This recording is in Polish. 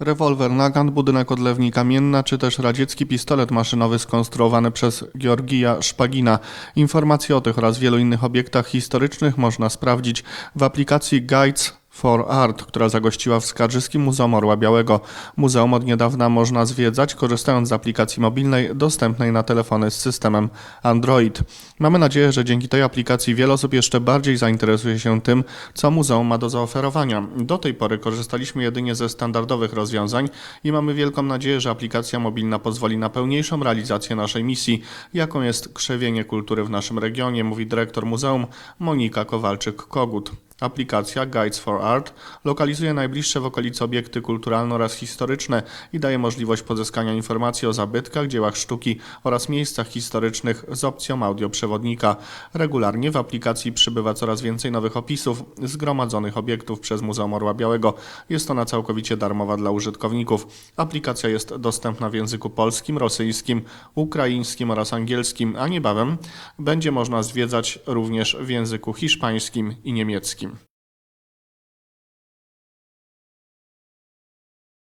Rewolwer Nagant, budynek odlewni kamienna, czy też radziecki pistolet maszynowy skonstruowany przez Georgija Szpagina. Informacje o tych oraz wielu innych obiektach historycznych można sprawdzić w aplikacji Guides for Art, która zagościła w Skarżyskim Muzeum Orła Białego. Muzeum od niedawna można zwiedzać korzystając z aplikacji mobilnej dostępnej na telefony z systemem Android. Mamy nadzieję, że dzięki tej aplikacji wiele osób jeszcze bardziej zainteresuje się tym, co muzeum ma do zaoferowania. Do tej pory korzystaliśmy jedynie ze standardowych rozwiązań i mamy wielką nadzieję, że aplikacja mobilna pozwoli na pełniejszą realizację naszej misji, jaką jest krzewienie kultury w naszym regionie, mówi dyrektor muzeum Monika Kowalczyk-Kogut. Aplikacja Guides for Art lokalizuje najbliższe w okolicy obiekty kulturalne oraz historyczne i daje możliwość pozyskania informacji o zabytkach, dziełach sztuki oraz miejscach historycznych z opcją audioprzewodnika. Regularnie w aplikacji przybywa coraz więcej nowych opisów zgromadzonych obiektów przez Muzeum Orła Białego. Jest ona całkowicie darmowa dla użytkowników. Aplikacja jest dostępna w języku polskim, rosyjskim, ukraińskim oraz angielskim, a niebawem będzie można zwiedzać również w języku hiszpańskim i niemieckim.